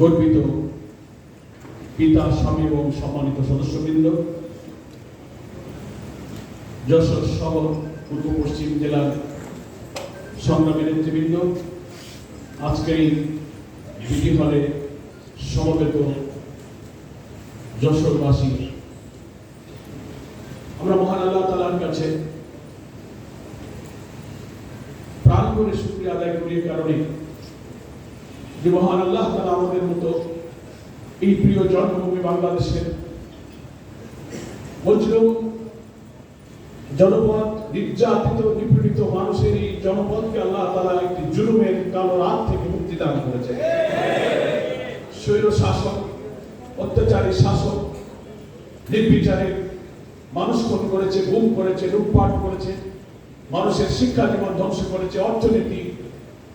গর্বিত পিতা, স্বামী এবং সম্মানিত সদস্যবৃন্দ। যশোর শহর পূর্ব পশ্চিম জেলার সংগ্রামী নেতৃবৃন্দ, আজকের এই বিধি হলে সমবেত যশোরবাসী। আমরা মহান আল্লাহ তালার কাছে প্রাণ করে শুক্রিয়া আদায় করি কারণে যে মহান আল্লাহ তালা আমাদের মতো এই প্রিয় জন্মভূমি বাংলাদেশের জনপদ নির্যাতিত, নিপীড়িত মানুষের এই জনপদকে আল্লাহ তালা একটি জুলুমের কালো রাত থেকে মুক্তি দান করেছে স্বৈর শাসক, অত্যাচারী শাসক, নির্বিচারে মানুষ খুন করেছে, গুম করেছে, লুটপাট করেছে, মানুষের শিক্ষা জীবন ধ্বংস করেছে, অর্থনীতি,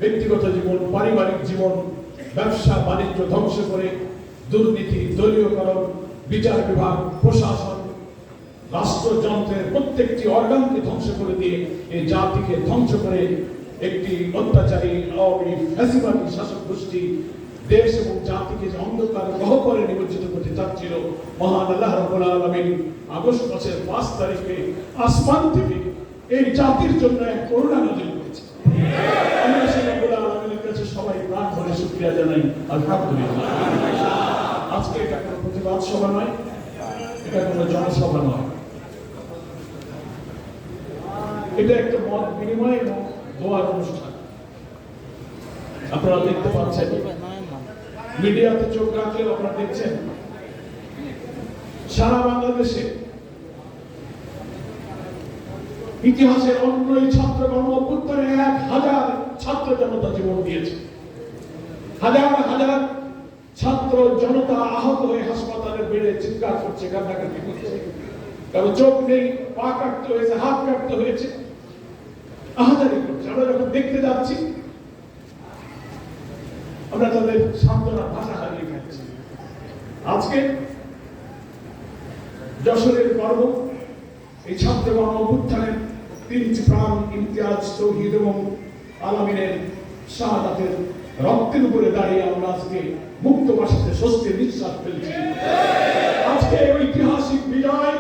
ব্যক্তিগত জীবন, পারিবারিক জীবন ব্যবসা বাণিজ্য ধ্বংস করে দুর্নীতি, দলীয়করণ, বিচার বিভাগ, প্রশাসন, রাষ্ট্রযন্ত্রের প্রত্যেকটি অর্গানকে ধ্বংস করে দিয়ে এই জাতিকে ধ্বংস করে একটি অত্যাচারী শাসক গোষ্ঠী দেশ এবং জাতিকে যে অন্ধকার গহ্বরে নিমজ্জিত করতে চাচ্ছিল, মহান আল্লাহ রাব্বুল আলামিন আগস্ট মাসের পাঁচ তারিখে আসমান থেকে এই জাতির জন্য এক করুণা নাজিল করেছে। সেই রাব্বুল কাছে সবাই প্রাণ ভরে শুকরিয়া জানাই, আলহামদুলিল্লাহ। আজকে এটা কোনো প্রতিবাদ সভা নয়, এটা কোনো জনসভা নয়। এটা একটা মত বিনিময় এবং দোয়ার অনুষ্ঠান। আপনারা দেখতে পাচ্ছেন, মিডিয়াতে চোখ রাখলেও আপনারা দেখছেন, সারা বাংলাদেশে ইতিহাসের অন্য ছাত্র গণ এক হাজার ছাত্র জনতা জীবন দিয়েছে। হাজার হাজার ছাত্র জনতা আহত হয়ে হাসপাতালে বেড়ে চিৎকার করছে, কান্নাকাটি করছে। কারও চোখ নেই, পা কাটতে হয়েছে, হাত কাটতে হয়েছে। আহাজারি করছে। আমরা যখন দেখতে যাচ্ছি, আমরা তাদের সান্ত্বনা ভাষা হারিয়ে ফেলছি। আজকে যশোরের গর্ব, এই ছাত্র গণ অভ্যুত্থানের তিনটি প্রাণ ইমতিয়াজ তৌহিদ এবং আলামিনের শাহাদাতের রক্তের উপরে দাঁড়িয়ে আমরা আজকে মুক্ত বাসাতে স্বস্তির নিঃশ্বাস ফেলছি। আজকে ঐতিহাসিক বিজয়,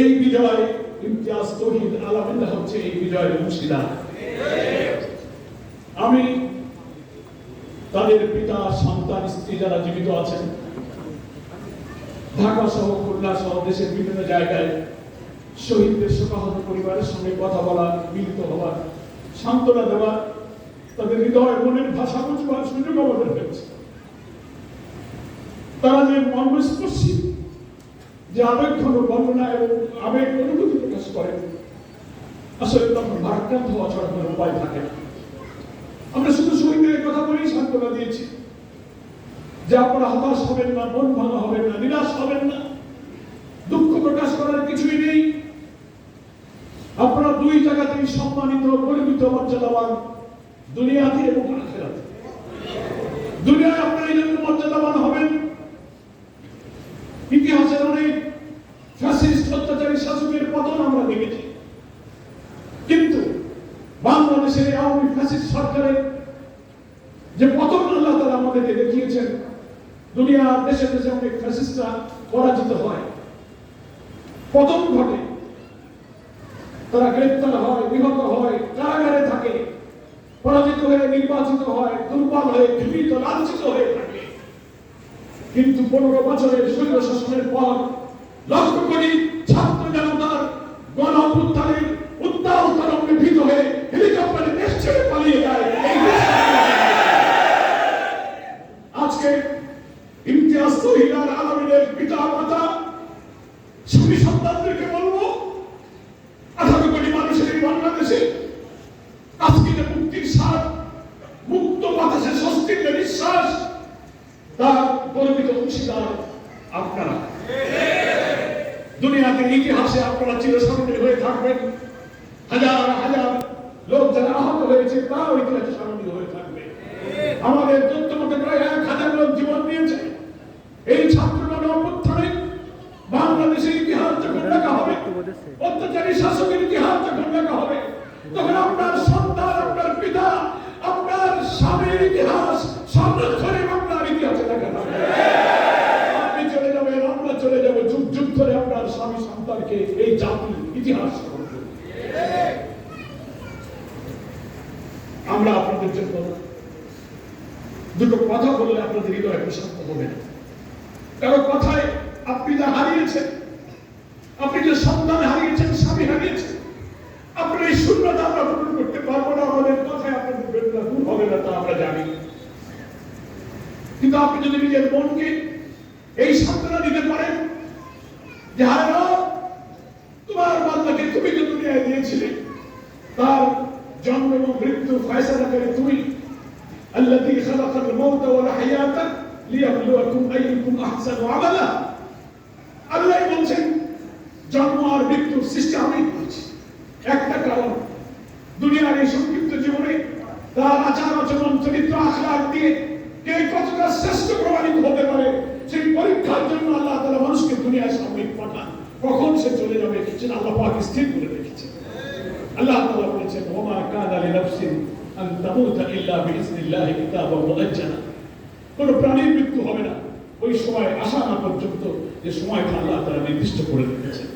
এই বিজয় ইমতিয়াজ তৌহিদ আলামিনরা হচ্ছে, এই বিজয়ের অংশীদার আমি তাদের পিতা, সন্তান, স্ত্রী যারা জীবিত আছেন ঢাকা সহ খুলনা সহ দেশের বিভিন্ন জায়গায় শহীদদের শোকাহত পরিবারের সঙ্গে কথা বলা, মিলিত হওয়ার সান্ত্বনা দেওয়া, তাদের হৃদয়, মনের ভাষা বুঝবার সুযোগ আমাদের হয়েছে। তারা যে মর্মস্পর্শী, যে আবেগ ঘন বর্ণনা এবং আবেগ অনুভূতি প্রকাশ করেন আসলে তখন ভারাক্রান্ত হওয়া ছাড়া উপায় থাকে আমরা শুধু শহীদের কথা বলেই সান্ত্বনা দিয়েছি, যে আপনারা হতাশ হবেন না, মন ভাঙা হবেন না, নিরাশ হবেন না দুঃখ প্রকাশ করার কিছুই নেই আপনারা দুই জায়গাতেই সম্মানিত গরিবিত মর্যাদাবান দুনিয়াতে এবং আখেরাতে। দুনিয়ায় আপনারা এই জন্য মর্যাদাবান হবেন। ইতিহাসের অনেক ফ্যাসিস্ট অত্যাচারী শাসকের পতন আমরা দেখেছি। কিন্তু বাংলাদেশের আওয়ামী ফ্যাসিস্ট সরকারের যে পতন আল্লাহ তারা আমাদেরকে দেখিয়েছেন, দুনিয়ার দেশে দেশে অনেক ফ্যাসিস্টরা পরাজিত হয়। পতন ঘটে। তারা গ্রেপ্তার হয়, নিহত হয় কারাগারে থাকে পরাজিত হয়ে নির্বাচিত হয়, দুর্বল হয়ে ঘৃণিত লাঞ্ছিত হয়ে থাকে। কিন্তু পনেরো বছরের শৈল শাসনের পর লক্ষ কোটি ছাত্র জনতার গণ উত্তাল তরঙ্গে ভীত হয়ে হেলিকপ্টারে দেশ ছেড়ে পালিয়ে যায় আজকে ইমতিয়াজ তহিদার আলমিনের পিতা মাতা স্বামী সন্তানদেরকে বলব আঠারো কোটি মানুষের এই বাংলাদেশে আজকে যে মুক্তির স্বাদ মুক্ত বাতাসে স্বস্তির যে নিঃশ্বাস তার গর্বিত অংশীদার আপনারা। দুনিয়াতে ইতিহাসে আপনারা চিরস্মরণীয় হয়ে থাকবেন। হাজার হাজার লোক যারা আহত হয়েছে, তারাও ইতিহাসে স্মরণীয় হয়ে থাকবে। আমাদের তথ্য মতে প্রায় এক হাজার লোক জীবন দিয়েছে। এই ছাত্রগণ অভ্যুত্থানে বাংলাদেশের ইতিহাস যখন লেখা হবে, অত্যাচারী শাসকের ইতিহাস যখন লেখা হবে, তখন আপনার সন্তান, আপনার পিতা, আপনার স্বামীর ইতিহাস সংরক্ষণে বাংলার ইতিহাসে দেখা যাবে আপনি চলে যাবেন আমরা চলে যাব যুগ যুগ ধরে আপনার স্বামী সন্তানকে এই জাতি ইতিহাস। আমরা আপনাদের জন্য দুটো কথা বললে আপনাদের হৃদয় প্রশান্ত হবে। না কারও কথায় আপনি যা হারিয়েছেন, আপনি যে সন্তান হারিয়েছেন, স্বামী হারিয়েছেন, আপনার এই শূন্যতা আমরা পূরণ করতে পারব না, আমাদের কথায় আপনাদের বেদনা দূর হবে না তা আমরা জানি। কিন্তু আপনি যদি নিজের মনকে خلق الموت والحياة ليبلوكم أيكم أحسن عملا আল্লাহ বলছেন জন্ম আর মৃত্যুর সৃষ্টি আমি করেছি একটা কারণ দুনিয়ার এই সংক্ষিপ্ত জীবনে তার আচার আচরণ চরিত্র আখলাক দিয়ে কে কতটা শ্রেষ্ঠ প্রমাণিত হতে পারে সেই পরীক্ষার জন্য আল্লাহ তাআলা মানুষকে দুনিয়ায় সাময়িক পাঠান কখন সে চলে যাবে সেটা আল্লাহ পাক স্থির করে তামুতা ইল্লা বিইজনিল্লাহি কিতাবান মুআজ্জালা। কোন প্রাণীর মৃত্যু হবে না। ওই সময় আসা না পর্যন্ত যে সময়টা আল্লাহ তাআলা নির্দিষ্ট করে রেখেছেন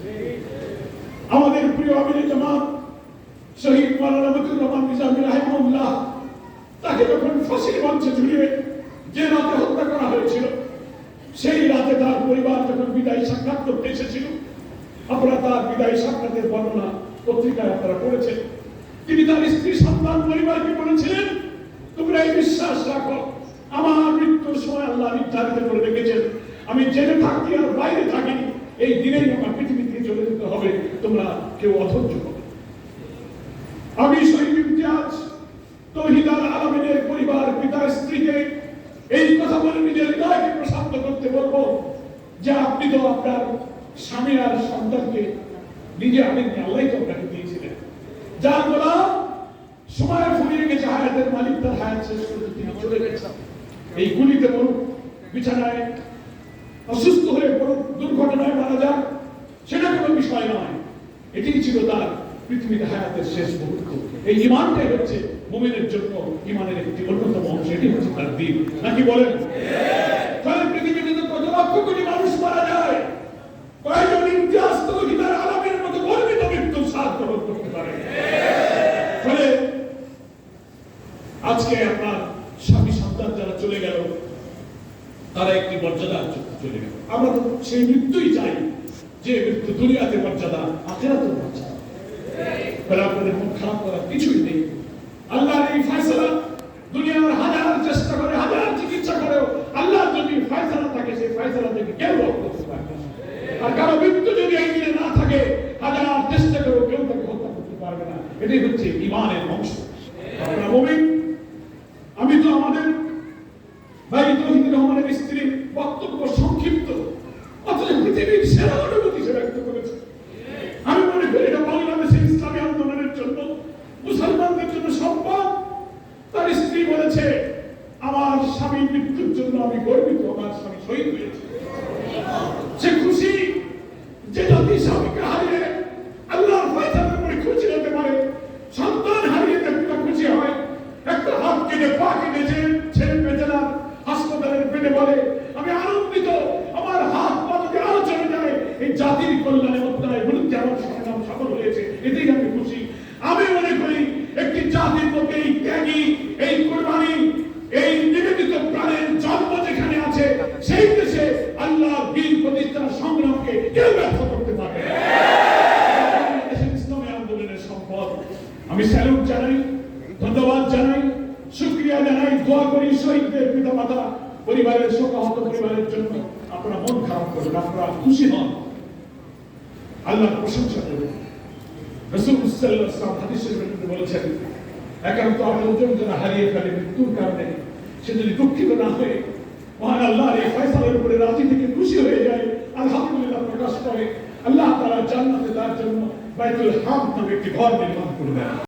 আমাদের প্রিয় আমির জামাত শহীদ মাওলানা মতিউর রহমান নিজামী রাহিমাহুল্লাহ, তাকে যখন ফাঁসির মঞ্চে ঝুলিয়ে যে রাতে হত্যা করা হয়েছিল, সেই রাতে তার পরিবার যখন বিদায় সাক্ষাৎ করতে এসেছিল আপনারা তার বিদায়ী সাক্ষাতের বর্ণনা পত্রিকায় আপনারা পড়েছেন। তিনি তার স্ত্রী সন্তান পরিবারকে বলেছিলেন, তোমরা এই বিশ্বাস রাখো, আমার মৃত্যুর সময় আল্লাহ নির্ধারিত করে রেখেছেন। আমি জেনে থাকি আর বাইরে থাকিনি। এই দিনেই আমার পৃথিবী থেকে চলে যেতে হবে। তোমরা কেউ অধৈর্য করো আমি শহীদ ইমতিয়াজ তৌহিদার আলমিনের পরিবার পিতা স্ত্রীকে এই কথা বলে নিজের হৃদয়কে প্রশান্ত করতে বলব যে আপনি তো আপনার স্বামী আর সন্তানকে নিজে আনেননি আল্লাহ তো যার গোলাম সময় ফুরিয়ে গেছে, হায়াতের মালিক, তার হায়াত শেষ করে তিনি চলে গেছেন। এই গুলিতে পড়ুক বিছানায় অসুস্থ হয়ে পড়ুক দুর্ঘটনায় মারা যাক সেটা কোনো বিষয় নয়। এটি ছিল তার পৃথিবীর হায়াতের শেষ মুহূর্ত। এই ইমানটাই হচ্ছে মুমিনের জন্য ইমানের একটি অন্যতম অংশ। এটি হচ্ছে তার দিন। নাকি বলেন তাহলে পৃথিবীতে তো কত লক্ষ কোটি মানুষ মারা যায় কয়েকজন ইতিহাস তো হিদার আলমের মতো গর্বিত মৃত্যুর সাথ গ্রহণ করতে পারে ফলে আজকে আপনার স্বামী সন্তান যারা চলে গেল তারা একটি মর্যাদার জন্য চলে গেল। আমরা তো সেই মৃত্যুই চাই যে মৃত্যু দুনিয়াতে মর্যাদা আখেরাতে মর্যাদা। ফলে আপনাদের মন খারাপ করার কিছুই নেই। আল্লাহর এই ফয়সালা দুনিয়ার হাজার চেষ্টা করে, হাজার চিকিৎসা করেও আল্লাহর যদি ফয়সালা থাকে, সেই ফয়সালা থেকে কেউ রোধ করতে। আর কারও মৃত্যু যদি দিনে না থাকে, হাজার চেষ্টা করেও কেউ তাকে হত্যা করতে পারবে না। এটাই হচ্ছে ইমানের অংশ। মুমিন আমি তো আমাদের ভাই তৌহিদ রহমানের স্ত্রীর বক্তব্য সংক্ষিপ্ত অথচ পৃথিবীর সেরা অনুভূতি সে ব্যক্ত করেছে আমি মনে করি এটা বাংলাদেশের ইসলামী আন্দোলনের জন্য মুসলমানদের জন্য সম্পদ তার স্ত্রী বলেছে আমার স্বামীর মৃত্যুর জন্য আমি গর্বিত, আমার স্বামী শহীদ হয়েছে। সে খুশি, যে জাতি স্বামীকে হারিয়ে আল্লাহর ফয়সালার উপরে খুশি হতে পারে, সন্তান হারিয়ে ব্যক্তিটা খুশি হয়, একটা হাত কেটে, পা কেটেছে ছেলে পেটেলার হাসপাতালের পেটে বলে, আমি আনন্দিত, আমার হাত পা যদি আরও চলে যায়, এই জাতির কল্যাণে অত্যায় বিরুদ্ধে আমার সংগ্রাম সফল হয়েছে, এতেই আমি খুশি। আমি মনে করি, একটি জাতির মধ্যে এই ত্যাগী এই কোরবানি কেউ ব্যর্থ করতে পারে ইসলামী আন্দোলনের সম্পদ আমি স্যালুট জানাই, ধন্যবাদ জানাই, শুক্রিয়া জানাই, দোয়া করি শহীদদের পিতা মাতা পরিবারের শোকাহত পরিবারের জন্য। আপনারা মন খারাপ করবেন, আপনারা খুশি হন। আল্লাহর প্রশংসা করবেন সে যদি দুঃখিত না হয়ে, মহান আল্লাহর রাজি থেকে খুশি হয়ে যায় আলহামদুলিল্লাহ প্রকাশ করে, আল্লাহ তারা জান্নাতে তার জন্য বাইতুল হাম নামে একটি ঘর নির্মাণ করবেন।